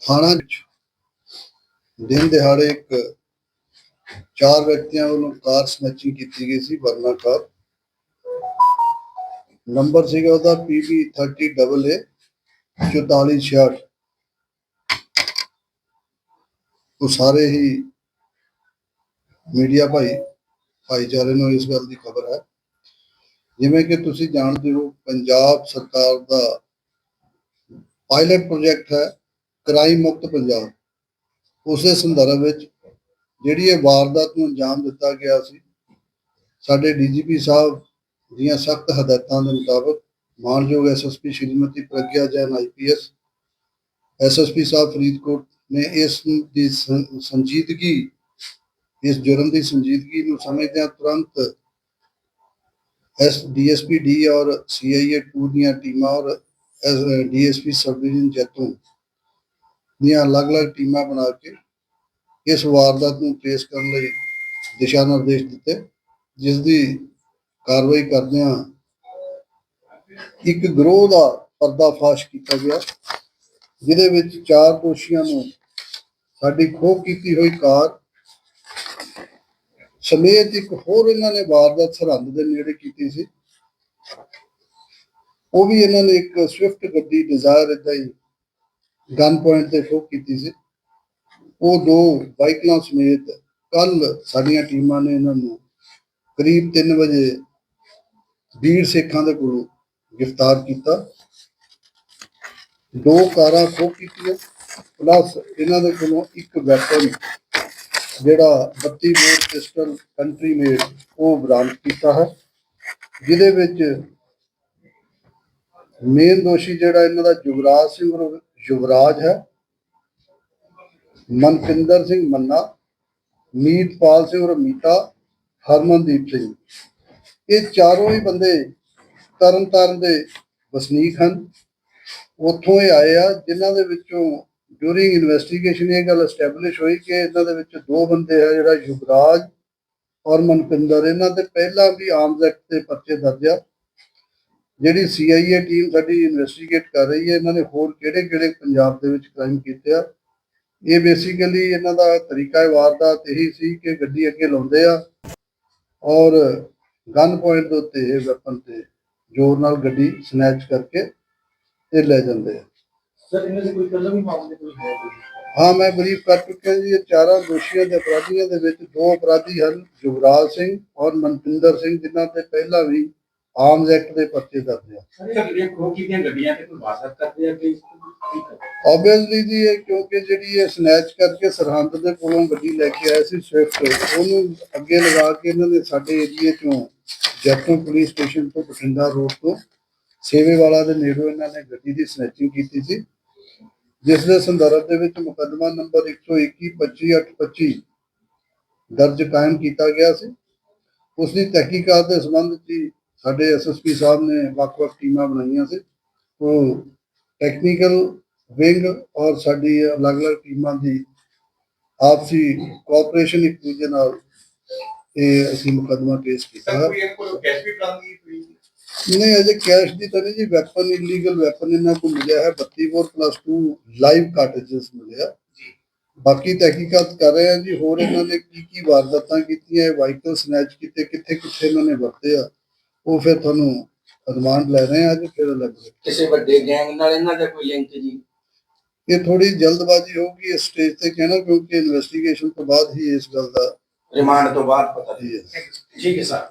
ਥਾਣਾ ਦਿਨ ਦਿਹਾੜੇ ਇੱਕ ਚਾਰ ਵਿਅਕਤੀਆਂ ਵੱਲੋਂ ਕਾਰ ਸਨੈਚਿੰਗ ਕੀਤੀ ਗਈ ਸੀ, ਵਰਨਾ ਕਾਰ। ਨੰਬਰ ਸੀਗਾ ਉਹਦਾ PB 30AA 4466 ਉਹ ਸਾਰੇ ਹੀ ਮੀਡੀਆ ਭਾਈ, ਭਾਈਚਾਰੇ ਨੂੰ ਇਸ ਗੱਲ ਦੀ ਖਬਰ ਹੈ। ਜਿਵੇਂ ਕਿ ਤੁਸੀਂ ਜਾਣਦੇ ਹੋ, ਪੰਜਾਬ ਸਰਕਾਰ ਦਾ ਪਾਇਲਟ ਪ੍ਰੋਜੈਕਟ ਹੈ, ਕ੍ਰਾਈਮ ਮੁਕਤ ਪੰਜਾਬ। ਉਸੇ ਸੰਦਰਭ ਵਿੱਚ ਜਿਹੜੀ ਇਹ ਵਾਰਦਾਤ ਨੂੰ ਅੰਜਾਮ ਦਿੱਤਾ ਗਿਆ ਸੀ, ਸਾਡੇ ਡੀਜੀਪੀ ਸਾਹਿਬ ਦੀਆਂ ਸਖਤ ਹਦਾਇਤਾਂ ਦੇ ਮੁਤਾਬਕ ਮਾਨਯੋਗ SSP Shrimati Pragya Jain IPS SSP sahib Faridkot ਨੇ ਇਸ ਦੀ ਸੰਜੀਦਗੀ, ਇਸ ਜੁਰਮ ਦੀ ਸੰਜੀਦਗੀ ਨੂੰ ਸਮਝਦਿਆਂ ਤੁਰੰਤ ਐਸ ਡੀਐਸਪੀ ਡੀ ਔਰ ਸੀਆਈਏ 2 ਦੀਆਂ ਟੀਮਾਂ ਔਰ ਡੀਐਸਪੀ ਸਬ ਡਿਵੀਜ਼ਨ ਜੈਤੋਂ ਦੀਆਂ ਅਲੱਗ-ਅਲੱਗ ਟੀਮਾਂ ਬਣਾ ਕੇ ਇਸ ਵਾਰਦਾਤ ਨੂੰ ਟ੍ਰੇਸ ਕਰਨ ਲਈ ਦਿਸ਼ਾ ਨਿਰਦੇਸ਼ ਦਿੱਤੇ ਜਿਸ ਦੀ ਕਾਰਵਾਈ ਕਰਦਿਆਂ ਇੱਕ ਗਰੋਹ ਦਾ ਪਰਦਾਫਾਸ਼ ਕੀਤਾ ਗਿਆ, ਜਿਹਦੇ ਵਿੱਚ ਚਾਰ ਦੋਸ਼ੀਆਂ ਨੂੰ ਸਾਡੀ ਖੋਹ ਕੀਤੀ ਹੋਈ ਕਾਰ ਸਮੇਤ ਇੱਕ ਹੋਰ ਇਹਨਾਂ ਨੇ ਵਾਰਦਾਤ ਸਰਹੰਦ ਦੇ ਨੇੜੇ ਕੀਤੀ ਸੀ। ਉਹ ਵੀ ਇਹਨਾਂ ਨੇ ਇੱਕ ਸਵਿਫਟ ਗੱਡੀ ਡਿਜ਼ਾਇਰ ਇਦਾਂ ਹੀ ਗਨ ਪੁਆਇੰਟ ਤੇ ਖੋਹ ਕੀਤੀ ਸੀ। ਉਹ ਦੋ ਬਾਈਕਾਂ ਸਮੇਤ ਕੱਲ ਸਾਡੀਆਂ ਟੀਮਾਂ ਨੇ ਇਹਨਾਂ ਨੂੰ ਕਰੀਬ 3 ਵਜੇ ਵੀਰ ਸੇਖਾਂ ਦੇ ਕੋਲੋਂ ਗ੍ਰਿਫਤਾਰ ਕੀਤਾ। ਦੋ ਕਾਰਾਂ ਖੋਹ ਕੀਤੀਆਂ ਪਲੱਸ ਇਹਨਾਂ ਦੇ ਕੋਲੋਂ ਇੱਕ ਵੈਪਨ ਜਿਹੜਾ 32 ਬੋਰ ਪਿਸਟਲ ਕੰਟਰੀ ਮੇਡ ਉਹ ਬਰਾਮਦ ਕੀਤਾ ਹੈ, ਜਿਹਦੇ ਵਿੱਚ ਮੇਨ ਦੋਸ਼ੀ ਜਿਹੜਾ ਇਹਨਾਂ ਦਾ ਯੁਵਰਾਜ ਸਿੰਘ ਉਰਫ ਯੁਵਰਾਜ ਹੈ। ਮਨਪਿੰਦਰ ਸਿੰਘ ਮੰਨਾ, ਮੀਤਪਾਲ ਸਿੰਘ ਔਰ ਮੀਤਾ, ਹਰਮਨਦੀਪ ਸਿੰਘ। ਇਹ ਚਾਰੋਂ ਹੀ ਬੰਦੇ ਤਰਨਤਾਰਨ ਦੇ ਵਸਨੀਕ ਹਨ। ਉੱਥੋਂ ਇਹ ਆਏ ਆ, ਜਿਨ੍ਹਾਂ ਦੇ ਵਿੱਚੋਂ ਡਿਊਰਿੰਗ ਇਨਵੈਸਟੀਗੇਸ਼ਨ ਇਹ ਗੱਲ ਐਸਟੈਬਲਿਸ਼ ਹੋਈ ਕਿ ਇਹਨਾਂ ਦੇ ਵਿੱਚ ਦੋ ਬੰਦੇ ਆ, ਜਿਹੜਾ ਯੁਵਰਾਜ ਔਰ ਮਨਪਿੰਦਰ। ਇਹਨਾਂ ਦੇ ਪਹਿਲਾਂ ਵੀ ਆਰਮਸ ਐਕਟ ਦੇ ਪਰਚੇ ਦਰਜ ਆ। ਜਿਹੜੀ ਸੀਆਈਏ ਟੀਮ ਸਾਡੀ ਇਨਵੈਸਟੀਗੇਟ ਕਰ ਰਹੀ ਹੈ ਇਹਨਾਂ ਨੇ ਹੋਰ ਕਿਹੜੇ ਕਿਹੜੇ ਪੰਜਾਬ ਦੇ ਵਿੱਚ ਕ੍ਰਾਈਮ ਕੀਤੇ ਆ? ਇਹ ਬੇਸਿਕਲੀ ਇਹਨਾਂ ਦਾ ਤਰੀਕਾ ਵਾਰਦਾਤ ਇਹੀ ਸੀ ਕਿ ਗੱਡੀ ਅੱਗੇ ਲਾਉਂਦੇ ਆ ਔਰ ਗਨ ਪੁਆਇੰਟ ਦੇ ਉੱਤੇ ਇਹ ਵੈਪਨ ਤੇ ਜ਼ੋਰ ਨਾਲ ਗੱਡੀ ਸਨੈਚ ਕਰਕੇ ਤੇ ਲੈ ਜਾਂਦੇ ਆ। ਸਰ ਇਹਨਾਂ ਦੇ ਕੋਈ ਪਹਿਲਾਂ ਵੀ ਮਾਮਲੇ ਕੋਈ ਹੈ ਮੈਂ ਬਰੀਫ ਕਰ ਚੁੱਕਿਆ ਜੀ ਇਹ ਚਾਰਾਂ ਦੋਸ਼ੀਆਂ ਦੇ ਅਪਰਾਧੀਆਂ ਦੇ ਵਿੱਚ ਦੋ ਅਪਰਾਧੀ ਹਨ ਯੁਵਰਾਜ ਸਿੰਘ ਔਰ ਮਨਪਿੰਦਰ ਸਿੰਘ ਜਿਨ੍ਹਾਂ ਤੇ ਪਹਿਲਾਂ ਵੀ ਆਰਮਸ ਐਕਟ ਦੇ ਪਰਚੇ ਦਰਜ ਆ। ਸਰ ਜਿਹੜੀਆਂ ਖੋ ਕੀਤੀਆਂ ਗੱਡੀਆਂ ਤੇ ਕੋਈ ਵਾਸਤ ਕਰਦੇ ਆ ਕਿ ਕਰਦੇ? ਆਬਵੀਅਸਲੀ ਜੀ ਇਹ ਕਿਉਂਕਿ ਜਿਹੜੀ ਇਹ ਸਨੈਚ ਕਰਕੇ ਸਰਹੰਦ ਦੇ ਕੋਲੋਂ ਗੱਡੀ ਲੈ ਕੇ ਆਏ ਸੀ ਸਵਿਫਟ ਉਹਨੂੰ ਅੱਗੇ ਲਗਾ ਕੇ ਇਹਨਾਂ ਨੇ ਸਾਡੇ ਏਰੀਏ ਚੋਂ ਜੈਤੋਂ ਪੁਲਿਸ ਸਟੇਸ਼ਨ ਤੋਂ ਬਠਿੰਡਾ ਰੋਡ ਤੋਂ ਸੇਵੇ ਵਾਲਾ ਦੇ ਨੇੜੋਂ ਇਹਨਾਂ ਨੇ ਗੱਡੀ ਦੀ ਸਨੈਚਿੰਗ ਕੀਤੀ ਸੀ। ਜਿਸ ਦੇ ਸੰਦਰਭ ਦੇ ਵਿੱਚ ਮੁਕੱਦਮਾ ਨੰਬਰ 121 25825 ਦਰਜ ਕਾਇਮ ਕੀਤਾ ਗਿਆ ਸੀ। ਉਸ ਦੀ ਤਹਿਕੀਕਾਤ ਦੇ ਸੰਬੰਧ ਵਿੱਚ ਸਾਡੇ ਐਸਐਸਪੀ ਸਾਹਿਬ ਨੇ ਵੱਖ-ਵੱਖ ਟੀਮਾਂ ਬਣਾਈਆਂ ਸੀ। ਉਹ ਟੈਕਨੀਕਲ ਵਿੰਗ ਔਰ ਸਾਡੀ ਅਲੱਗ-ਅਲੱਗ ਟੀਮਾਂ ਦੀ ਆਪਸੀ ਕੋਆਪਰੇਸ਼ਨ ਇੱਕ ਦੂਜੇ ਨਾਲ ਇਹ ਅਸੀਂ ਮੁਕੱਦਮਾ ਪੇਸ਼ ਕੀਤਾ। ਹੈ ਕੋਈ ਕੋਈ ਕੈਸ਼ ਵੀ ਬਰਾਮਦ ਹੋਈ ਨਹੀਂ ਅਜੇ ਕੈਸ਼ ਦੀ ਤਾਂ ਨਹੀਂ ਜੀ ਵੈਪਨ ਇਲੀਗਲ ਵੈਪਨ ਇਹਨਾਂ ਕੋਲ ਮਿਲਿਆ ਹੈ। 32 ਬੋਰ ਪਲੱਸ 2 ਲਾਈਵ ਕਾਰਟੇजेस ਮਿਲਿਆ ਬਾਕੀ ਤਹਿਕੀਕਾਤ ਕਰ ਰਹੇ ਆ ਜੀ ਹੋਰ ਇਹਨਾਂ ਨੇ ਕੀ ਕੀ ਵਾਰਦਾਤਾਂ ਕੀਤੀਆਂ ਵਾਹੀਕਲ ਸਨੈਚ ਕੀਤੇ ਕਿੱਥੇ ਕਿੱਥੇ ਇਹਨਾਂ ਨੇ ਵਰਤੇ ਆ। ਉਹ ਫਿਰ ਤੁਹਾਨੂੰ ਰਿਮਾਂਡ ਲੈ ਰਹੇ ਆ ਅੱਜ ਫਿਰ ਲੱਗ ਕਿਸੇ ਵੱਡੇ ਗੈਂਗ ਨਾਲ ਇਹਨਾਂ ਦਾ ਕੋਈ ਲਿੰਕ ਜੀ? ਇਹ ਥੋੜੀ ਜਲਦਬਾਜ਼ੀ ਹੋਊਗੀ ਇਸ ਸਟੇਜ ਤੇ ਕਹਿਣਾ ਕਿਉਂਕਿ ਇਨਵੈਸਟੀਗੇਸ਼ਨ ਤੋਂ ਬਾਅਦ ਹੀ ਇਸ ਗੱਲ ਦਾ ਰਿਮਾਂਡ ਤੋਂ ਬਾਅਦ ਪਤਾ ਠੀਕ ਹੈ ਸਰ